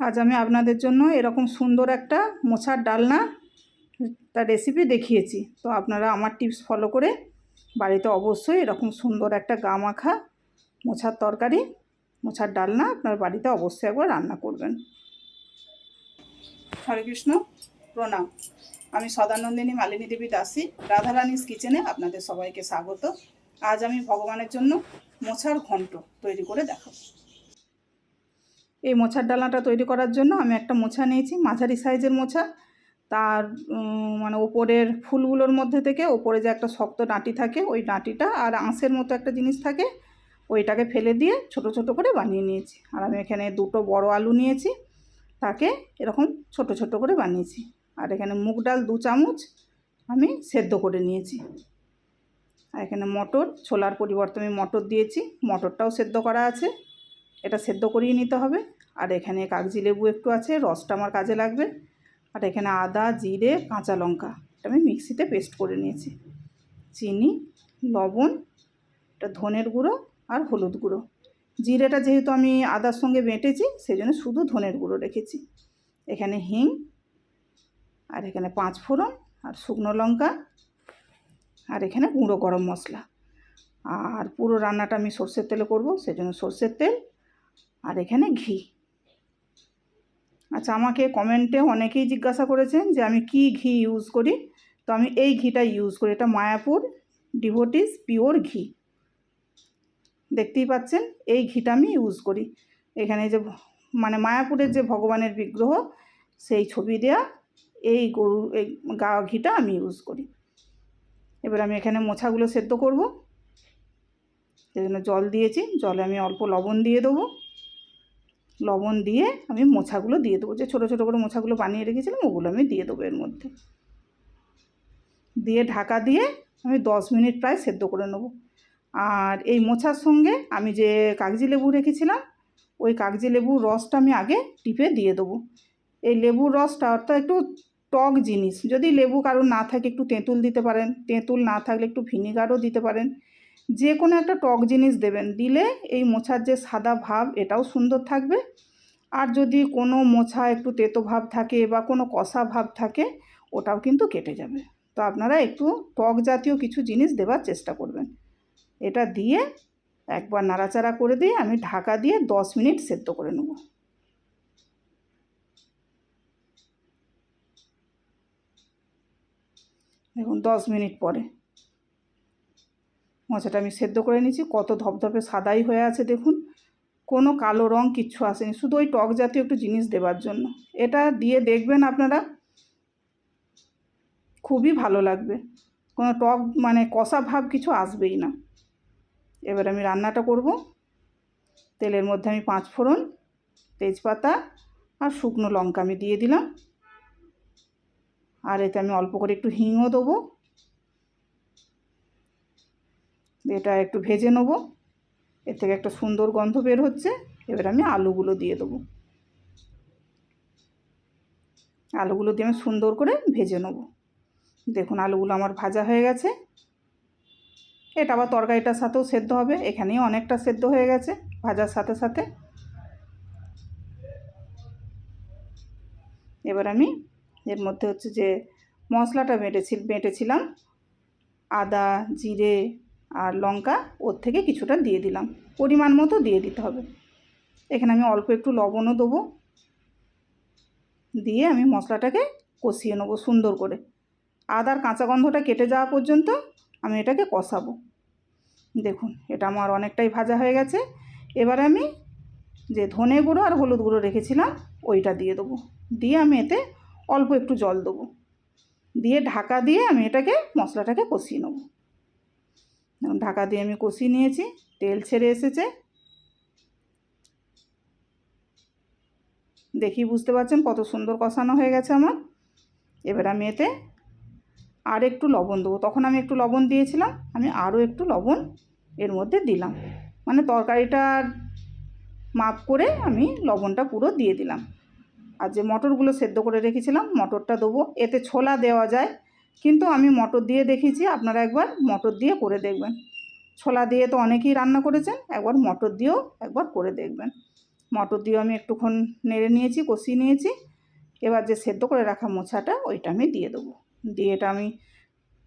আজ আমি আপনাদের জন্য এরকম সুন্দর একটা মোছার ডালনা তার রেসিপি দেখিয়েছি। তো আপনারা আমার টিপস ফলো করে বাড়িতে অবশ্যই এরকম সুন্দর একটা গা মাখা মোছার তরকারি মোছার ডালনা আপনার বাড়িতে অবশ্যই একবার রান্না করবেন। হরে কৃষ্ণ, প্রণাম। আমি সদানন্দিনী মালিনী দেবী দাসী, রাধারানীস কিচেনে আপনাদের সবাইকে স্বাগত। আজ আমি ভগবানের জন্য মোছার ঘন্ট তৈরি করে দেখাবো। এই মোছার ডালনাটা তৈরি করার জন্য আমি একটা মোছা নিয়েছি, মাঝারি সাইজের মোছা। তার মানে ওপরের ফুলগুলোর মধ্যে থেকে ওপরে যে একটা শক্ত ডাঁটি থাকে, ওই ডাঁটিটা আর আঁশের মতো একটা জিনিস থাকে, ওইটাকে ফেলে দিয়ে ছোট ছোট করে বানিয়ে নিয়েছি। আর আমি এখানে দুটো বড় আলু নিয়েছি, তাকে এরকম ছোট ছোট করে বানিয়েছি। আর এখানে মুগ ডাল দু চামচ আমি সেদ্ধ করে নিয়েছি। আর এখানে মটর, ছোলার পরিবর্তে আমি মটর দিয়েছি, মটরটাও সেদ্ধ করা আছে। এটা সেদ্ধ করিয়ে নিতে হবে। আর এখানে কাগজি লেবু একটু আছে, রসটা আমার কাজে লাগবে। আর এখানে আদা, জিরে, কাঁচা লঙ্কা, এটা আমি মিক্সিতে পেস্ট করে নিয়েছি। চিনি, লবণ, এটা ধনের গুঁড়ো আর হলুদ গুঁড়ো। জিরেটা যেহেতু আমি আদার সঙ্গে বেটেছি সেই জন্য শুধু ধনের গুঁড়ো রেখেছি। এখানে হিং, আর এখানে পাঁচ ফোড়ন, আর শুকনো লঙ্কা, আর এখানে গুঁড়ো গরম মশলা। আর পুরো রান্নাটা আমি সর্ষের তেলে করব, সেজন্য সর্ষের তেল, আর এখানে ঘি। আচ্ছা আমাকে কমেন্টে অনেকেই জিজ্ঞাসা করেছেন যে আমি কি ঘি ইউজ করি। তো আমি এই ঘিটা ইউজ করি, এটা মায়াপুর ডিভোটিস পিওর ঘি। দেখতেই পাচ্ছেন, এই ঘিটা আমি ইউজ করি। এখানে যে মানে মায়াপুরের যে ভগবানের বিগ্রহ, সেই ছবি দেয়া এই গরু, এই গা ঘিটা আমি ইউজ করি। এবার আমি এখানে মোছাগুলো সেদ্ধ করব। সেই জন্য জল দিয়েছি, জলে আমি অল্প লবণ দিয়ে দেবো। লবণ দিয়ে আমি মোছাগুলো দিয়ে দেবো। যে ছোটো ছোটো করে মোছাগুলো বানিয়ে রেখেছিলাম, ওগুলো আমি দিয়ে দেবো এর মধ্যে। দিয়ে ঢাকা দিয়ে আমি দশ মিনিট প্রায় সেদ্ধ করে নেব। আর এই মোছার সঙ্গে আমি যে কাগজি লেবু রেখেছিলাম, ওই কাগজি লেবুর রসটা আমি আগে টিপে দিয়ে দেবো। এই লেবুর রসটা অর্থাৎ একটু টক জিনিস, যদি লেবু কারোর না থাকে, একটু তেঁতুল দিতে পারেন। তেঁতুল না থাকলে একটু ভিনিগারও দিতে পারেন। যে কোনো একটা টক জিনিস দেবেন, দিলে এই মোছার যে সাদা ভাব এটাও সুন্দর থাকবে। আর যদি কোনো মোছা একটু তেতো ভাব থাকে বা কোনো কষা ভাব থাকে, ওটাও কিন্তু কেটে যাবে। তো আপনারা একটু টক জাতীয় কিছু জিনিস দেওয়ার চেষ্টা করবেন। এটা দিয়ে একবার নাড়াচাড়া করে দিয়ে আমি ঢাকা দিয়ে দশ মিনিট সেদ্ধ করে নেব। দেখুন, দশ মিনিট পরে। মোচাটা আমি সেদ্ধ করে নিয়েছি। কত ধপধপে সাদাই হয়ে আছে দেখুন। কোনো কালো রং কিচ্ছু আসেনি। শুধু ওই টক জাতীয় একটু জিনিস দেওয়ার জন্য। এটা দিয়ে দেখবেন আপনারা। খুবই ভালো লাগবে। কোনো টক মানে কষা ভাব কিছু আসবেই না। এবার আমি রান্নাটা করব। তেলের মধ্যে আমি পাঁচ ফোড়ন, তেজপাতা আর শুকনো লঙ্কা আমি দিয়ে দিলাম। আর এতে আমি অল্প করে একটু হিংও দেবো। এটা একটু ভেজে নেব। এর থেকে একটা সুন্দর গন্ধ বের হচ্ছে। এবার আমি আলুগুলো দিয়ে দেবো। আলুগুলো দিয়ে আমি সুন্দর করে ভেজে নেব। দেখুন, আলুগুলো আমার ভাজা হয়ে গেছে। এটা আবার তরকারিটার সাথেও সেদ্ধ হবে। এখানেই অনেকটা সেদ্ধ হয়ে গেছে ভাজার সাথে সাথে। এবার আমি এর মধ্যে হচ্ছে যে মশলাটা বেটেছি, বেটেছিলাম। আদা, জিরে আর লঙ্কা ওর থেকে কিছুটা দিয়ে দিলাম। পরিমাণ মতো দিয়ে দিতে হবে। এখানে আমি অল্প একটু লবণও দেবো। দিয়ে আমি মশলাটাকে কষিয়ে নেব সুন্দর করে। আদার কাঁচা গন্ধটা কেটে যাওয়া পর্যন্ত আমি এটাকে কষাবো। দেখুন, এটা আমার অনেকটাই ভাজা হয়ে গেছে। এবার আমি যে ধনে গুঁড়ো আর হলুদ গুঁড়ো রেখেছিলাম, ওইটা দিয়ে দেবো। দিয়ে আমি এতে অল্প একটু জল দেবো। দিয়ে ঢাকা দিয়ে আমি এটাকে মশলাটাকে কষিয়ে নেব। ঢাকা দিয়ে আমি কষিয়ে নিয়েছি, তেল ছেড়ে এসেছে। দেখি, বুঝতে পারছেন কত সুন্দর কষানো হয়ে গেছে আমার। এবার আমি এতে আর একটু লবণ দেবো। তখন আমি একটু লবণ দিয়েছিলাম, আমি আরও একটু লবণ এর মধ্যে দিলাম। মানে তরকারিটার মাপ করে আমি লবণটা পুরো দিয়ে দিলাম। আর যে মটরগুলো সেদ্ধ করে রেখেছিলাম, মটরটা দেবো। এতে ছোলা দেওয়া যায় কিন্তু আমি মটর দিয়ে দেখেছি আপনারা একবার মটর দিয়ে করে দেখবেন। ছোলা দিয়ে তো অনেকেই রান্না করেছেন, একবার মটর দিয়েও একবার করে দেখবেন। মটর দিয়েও আমি একটুক্ষণ নেড়ে নিয়েছি, কষিয়ে নিয়েছি। এবার যে সেদ্ধ করে রাখা মোছাটা, ওইটা আমি দিয়ে দেবো। দিয়ে এটা আমি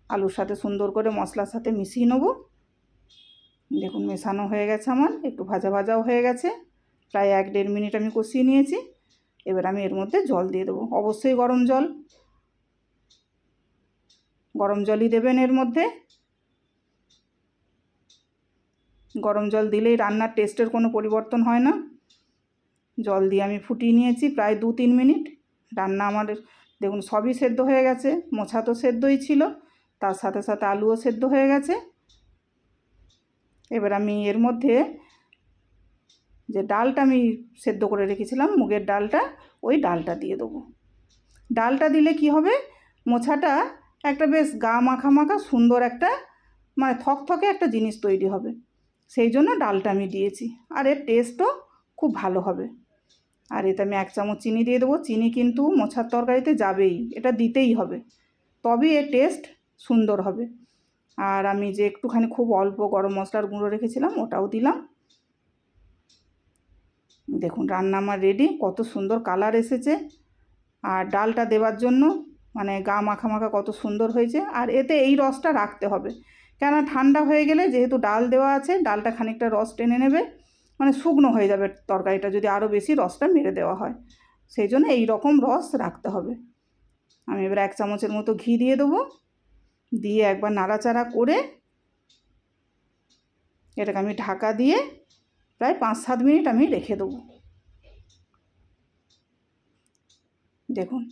আলুর সাথে সুন্দর করে মশলার সাথে মিশিয়ে নেব। দেখুন, মেশানো হয়ে গেছে আমার, একটু ভাজা ভাজাও হয়ে গেছে। প্রায় এক দেড় মিনিট আমি কষিয়ে নিয়েছি। এবার আমি এর মধ্যে জল দিয়ে দেবো। অবশ্যই গরম জল। গরম জলই দেবেন এর মধ্যে। গরম জল দিলেই রান্নার টেস্টের কোনো পরিবর্তন হয় না। জল দিয়ে আমি ফুটিয়ে নিয়েছি প্রায় দু তিন মিনিট। রান্না আমার দেখুন সবই সেদ্ধ হয়ে গেছে, মোছা তো সেদ্ধই ছিল, তার সাথে সাথে আলুও সেদ্ধ হয়ে গেছে। এবার আমি এর মধ্যে যে ডালটা আমি সেদ্ধ করে রেখেছিলাম, মুগের ডালটা, ওই ডালটা দিয়ে দেবো। ডালটা দিলে কি হবে? মোছাটা একটা বেশ গা মাখা মাখা সুন্দর একটা মানে থকথকে একটা জিনিস তৈরি হবে। সেই জন্য ডালটা আমি দিয়েছি। আর এর টেস্টও খুব ভালো হবে। আর এতে আমি এক চামচ চিনি দিয়ে দেবো। চিনি কিন্তু মোছার তরকারিতে যাবেই, এটা দিতেই হবে। তবেই এর টেস্ট সুন্দর হবে। আর আমি যে একটুখানি খুব অল্প গরম মশলার গুঁড়ো রেখেছিলাম, ওটাও দিলাম। দেখুন, রান্না আমার রেডি কত সুন্দর কালার এসেছে। আর ডালটা দেওয়ার জন্য মানে গা মাখা মাখা কত সুন্দর হয়েছে। আর এতে এই রসটা রাখতে হবে। কেন ঠান্ডা হয়ে গেলে যেহেতু ডাল দেওয়া আছে, ডালটা খানিকটা রস টেনে নেবে মানে শুকনো হয়ে যাবে তরকারিটা যদি আরও বেশি রসটা মেরে দেওয়া হয়। সেই জন্য এই রকম রস রাখতে হবে। আমি এবার এক চামচের মতো ঘি দিয়ে দেবো। দিয়ে একবার নাড়াচাড়া করে এটাকে আমি ঢাকা দিয়ে প্রায় পাঁচ সাত মিনিট আমি রেখে দেবো। দেখুন।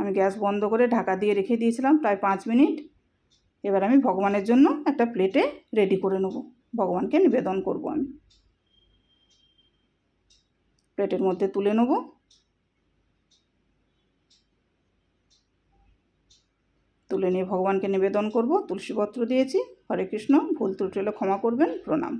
আমি গ্যাস বন্ধ করে ঢাকা দিয়ে রেখে দিয়েছিলাম প্রায় পাঁচ মিনিট। এবার আমি ভগবানের জন্য একটা প্লেটে রেডি করে নেব। ভগবানকে নিবেদন করব আমি। প্লেটের মধ্যে তুলে নেব। তুলে নিয়ে ভগবানকে নিবেদন করব। তুলসীপত্র দিয়েছি। হরে কৃষ্ণ, ভুল ত্রুটি হলে ক্ষমা করবেন। প্রণাম।